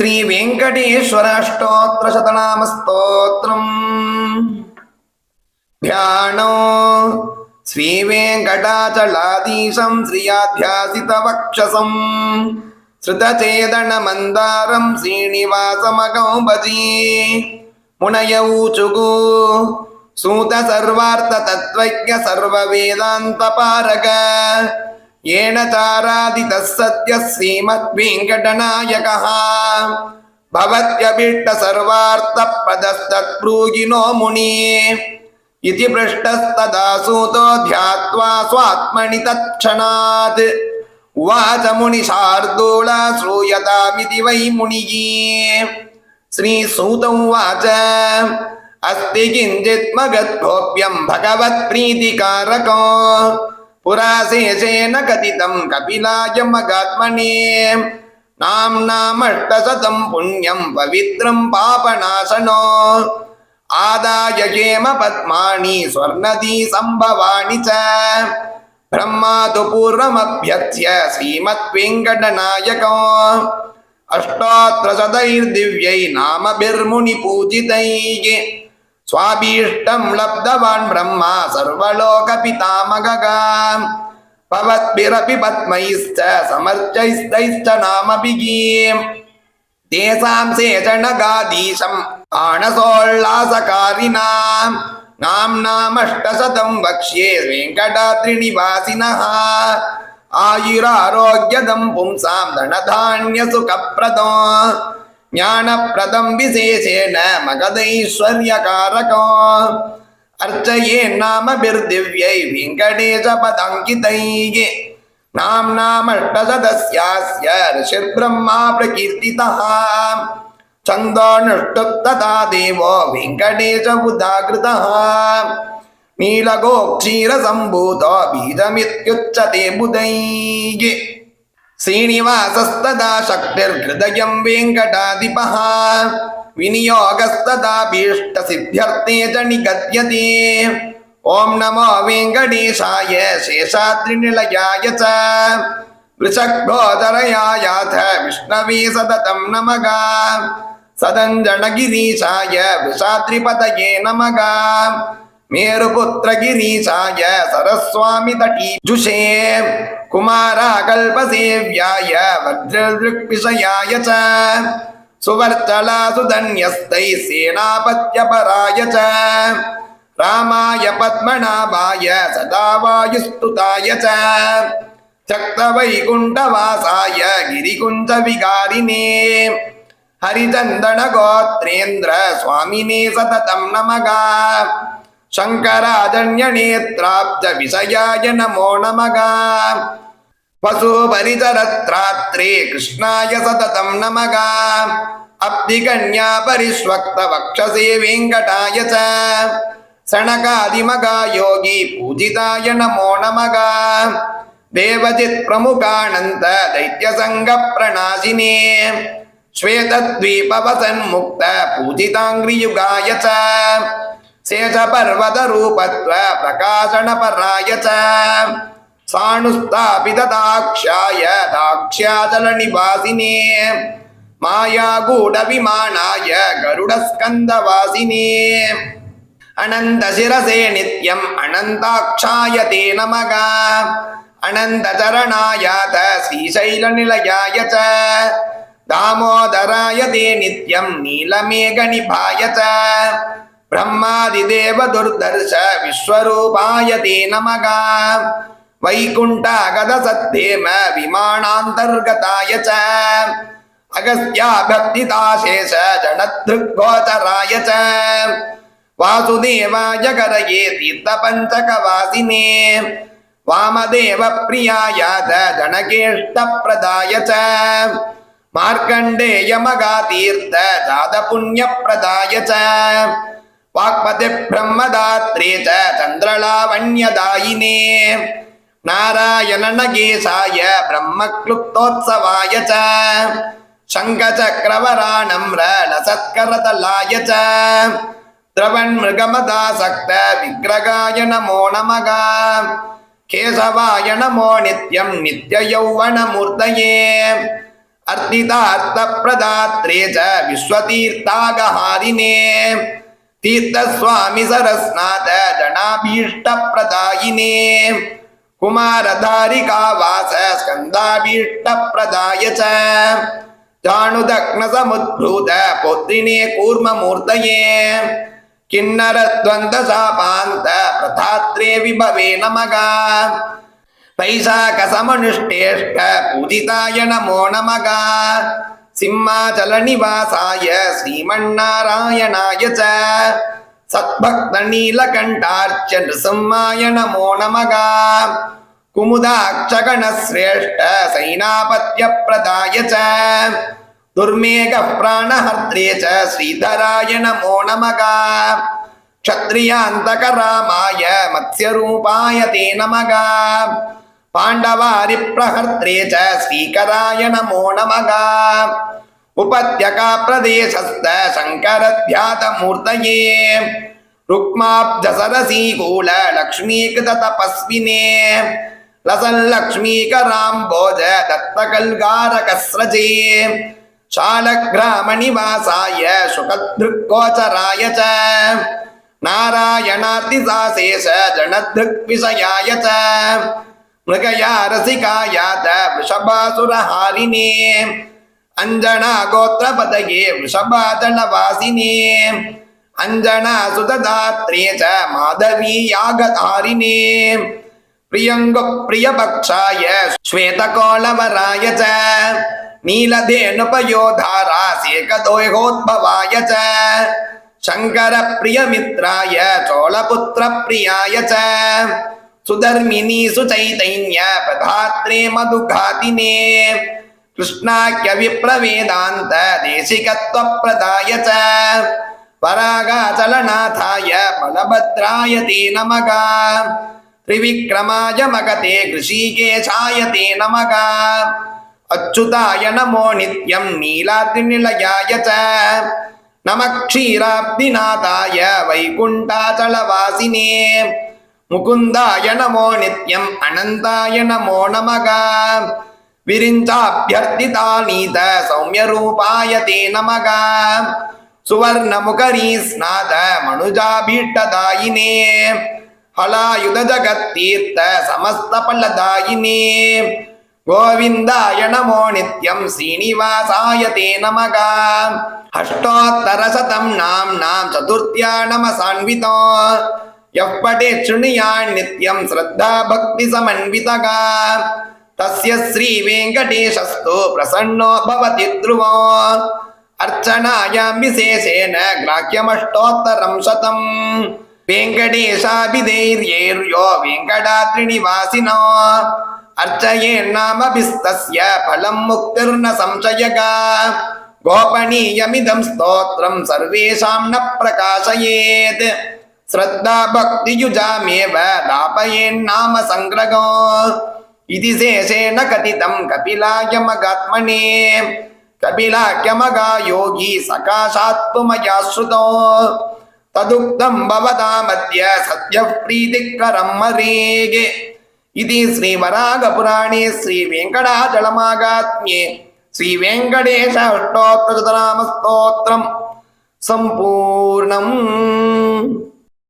శ్రీ వెంకటేశ్వరాష్టోత్తర స్తోత్రం ధ్యానో శ్రీ వెంకటాచలాదీశం శ్రియాధ్యాసిత వక్షసం శృతచేదన మందారం శ్రీనివాసమగం భజీ మునయ ఊచుగు సూత సర్వార్థ येन तारादितः सत्यः श्रीमद्वेङ्कटनायकः भवत्यभीष्टसर्वार्थप्रदस्तत्ब्रूजिनो मुनि इति पृष्टस्तदा सूतो ध्यात्वा स्वात्मनि तत्क्षणात् उवाच मुनिशार्दूल श्रूयतामिति वै मुनिः श्रीसूत उवाच अस्ति किञ्चित् मगद्भोप्यं भगवत्प्रीतिकारको पुरा शेषेण कथितं कपिलाय मगात्मने नाम्नामष्टशतं पुण्यं पवित्रं पापनाशनो आदाय क्षेम पद्मानि स्वर्णदी सम्भवानि च ब्रह्मा तु पूर्वमभ्यर्च्य श्रीमद्वेङ्कटनायको अष्टोत्तरशतैर्दिव्यै नामभिर्मुनिपूजितैः சுவாபீஷ்டம் லப்தவான் பிரம்மா சர்வலோக பிதாமகாம் பவத்பிரபி பத்மைஸ்த சமர்ச்சைஸ்தைஸ்த நாமபிகீம். தேசாம் சேஷனகாதீசம் ஆனசோல்லாசகாரினாம் நாம் நாமஷ்டசதம் வக்ஷ்யே வெங்கடாத்ரிநிவாசினஹ ஆயுராரோக்கியதம் பும்சாம் தனதான்ய சுகப்பிரதம் आयुरारोग्यदं पुंसां धनधान्यसुखप्रदो ज्ञानप्रदं विशेषेण मगधैश्वर्यकारको अर्चयेन्नामभिर्दिव्यै वेङ्कटेशपदाङ्कितैः नाम्नामष्टशतस्यास्य ऋषिर्ब्रह्मा प्रकीर्तितः छन्दोऽनुष्टुप्तथा देवो वेङ्कटेश उदाकृतः नीलगो क्षीरसम्भूतो बीजमित्युच्यते बुधैः श्रीनिवासस्तदा शक्तिर्हृदयं वेङ्कटाधिपः विनियोगस्तदा भीष्टसिद्ध्यर्थे च निगद्यते ॐ नमो वेङ्कटेशाय शेषाद्रिनिलयाय च वृषग्भोदरयायाथ विष्णवे सततं नमः सदञ्जनगिरीशाय वृषाद्रिपतये नमः मेरुपुत्रगिरीशाय सरस्वामितटीजुषे कुमाराकल्पसेव्याय वज्रदृक्विषयाय च सुवर्चलासुधन्यस्तैः सेनापत्यपराय च रामाय पद्मनाभाय सदा वायुस्तुताय च शक्तवैकुण्ठवासाय गिरिकुञ्जविकारिणे हरिचन्दनगोत्रेन्द्र स्वामिने सततं नमः शङ्कराजन्यनेत्राब्ज विषयाय नमो नमः वसुपरिचरत्रात्रे कृष्णाय सततं नमः अब्धिकन्या परिष्वक्तवक्षसे वेङ्कटाय च सणकादिमगा योगी पूजिताय नमो नमः देवजित् प्रमुखानन्त दैत्यसङ्गप्रणाशिने श्वेतद्वीपवसन्मुक्त पूजिताङ्घ्रियुगाय च சேஷபர்வதரூபத்வ பிரகாசணபராய சாணுஸ்தாபிதாட்சாய தாக்ஷ்யாதல நிவாசினே மாயாகூடவிமானாய கருடஸ்கந்தவாசினே அனந்தசிரசே நித்யம் அனந்தாட்சாய தே நமக அனந்தச்சரணாயாத ஸ்ரீசைலநிலையாய ச தாமோதராய தே நித்யம் நீலமேகநிபாய ச பிரம்மாதிதேவ துர்தர்ஷ விஸ்வரூபாய தே நமகா வைகுண்டாகத சத்தேம விமானாந்தர்கதாய ச அகஸ்யா பக்திதாசேஷ ஜனத்ருகோதராய ச வாசுதேவாய கரயே தீர்த்த பஞ்சக வாசினே வாமதேவ பிரியாயாத ஜனகேஷ்ட பிரதாய ச மார்க்கண்டேய மகா தீர்த்த ஜாத புண்ணிய பிரதாய ச வாக்பதி பிரம்மதாத்ரே ச சந்திரலாவண்யதாயினே நாராயணநகேசாய பிரம்மக்ளுப்தோத்சவாய ச சங்கச்சக்கரவராணம்ர லசத்கரதலாய ச திரவன்மிருகமதாசக்த விக்கிரகாய நமோ நமக கேசவாய நமோ நித்யம் நித்ய யௌவனமூர்த்தயே அர்த்திதார்த்த பிரதாத்ரே ச விஸ்வதீர்த்தாகஹாரினே च विश्वतीर्थागहारिणे तीर्थस्वामि सरस्नाथ जनाभीष्टप्रदायिने कुमारधारिकावास स्कन्दाभीष्टप्रदाय च जाणुदग्नसमुद्भूत पौत्रिणे कूर्ममूर्तये किन्नरद्वन्द्वशापान्त प्रथात्रे विभवे नमः वैशाखसमनुष्टेष्ट पूजिताय नमो नमः सिंहाचलनिवासाय श्रीमन्नारायणाय च सद्भक्तनीलकण्ठार्च नृसिंहाय नमो नमः कुमुदाक्षगणश्रेष्ठ सैनापत्यप्रदाय च दुर्मेघः प्राणहर्त्रे च श्रीधराय नमो नमः क्षत्रियान्तकरामाय मत्स्यरूपाय ते नमः पाण्डवारिप्रहर्त्रे च श्रीकराय नमो नमः उपत्यकाप्रदेशस्थ शङ्करध्यातमूर्तये रुक्माब्जसरसीकूल लक्ष्मीकृततपस्विने लसल्लक्ष्मीकराम्बोज दत्तकल्गारकस्रजे शालग्रामनिवासाय शुकदृक्गोचराय च नारायणातिसाशेष जनदृक्विषयाय च मृगया रसिकायात वृषभासुरहारिणे अञ्जना गोत्रपदये वृषभादलवासिने अञ्जना सुतदात्रे च माधवी यागधारिणे प्रियङ्गप्रियपक्षाय श्वेतकोलवराय च नीलधेनुपयोधारा सेकदोहोद्भवाय च शङ्करप्रियमित्राय चोळपुत्रप्रियाय च सुधर्मिनी सुचैतन्य प्रधात्रे मधुघातिने कृष्णाख्यविप्रवेदान्त देशिकत्वप्रदाय च परागाचलनाथाय बलभद्राय ते नमः त्रिविक्रमाय मगते कृषिकेशाय ते नमः अच्युताय नमो नित्यं नीलाद्रिनिलयाय च नमः क्षीराब्धिनाथाय वैकुण्ठाचलवासिने முகுந்தாய நமோ நித்யம் அனந்தாய நமோ நமகா. விரிஞ்சாபியர்த்திதா நீத சௌமியரூபாய தே நமகா. சுவர்ணமுகரீ ஸ்நாத மனுஜாபீட்டதாயினே. ஹலாயுத ஜகத்தீர்த்த சமஸ்த பல்லதாயினே கோவிந்தாய நமோ நித்யம் ஸ்ரீனிவாசாய தே நமகா. அஷ்டோத்தரசதம் நாம் நாம் சதுர்த்தியா நம नमसान्वितो यः पठेत् शृणुयान् नित्यं श्रद्धा भक्तिसमन्वितः तस्य श्रीवेङ्कटेशस्तु प्रसन्नो भवति ध्रुवो अर्चनायां विशेषेण ग्राह्यमष्टोत्तरं शतम् वेङ्कटेशाभिधैर्यैर्यो वेङ्कटाद्रिनिवासिनो अर्चयेन्नामभिस्तस्य फलं मुक्तिर्न संशयगा गोपनीयमिदं स्तोत्रं सर्वेषां न प्रकाशयेत् श्रद्धा भक्तियुजामेव दापयेन्नाम सङ्ग्रहो इति शेषेण कथितं कपिलायमगात्मने कपिलाख्यमगा योगी सकाशात्मया श्रुतो तदुक्तं भवतामद्य सद्यः प्रीतिकरं मरेगे इति श्रीवरागपुराणे श्रीवेङ्कटाचलमागात्म्ये श्रीवेङ्कटेश अष्टोत्तरशतनामस्तोत्रम् सम्पूर्णम्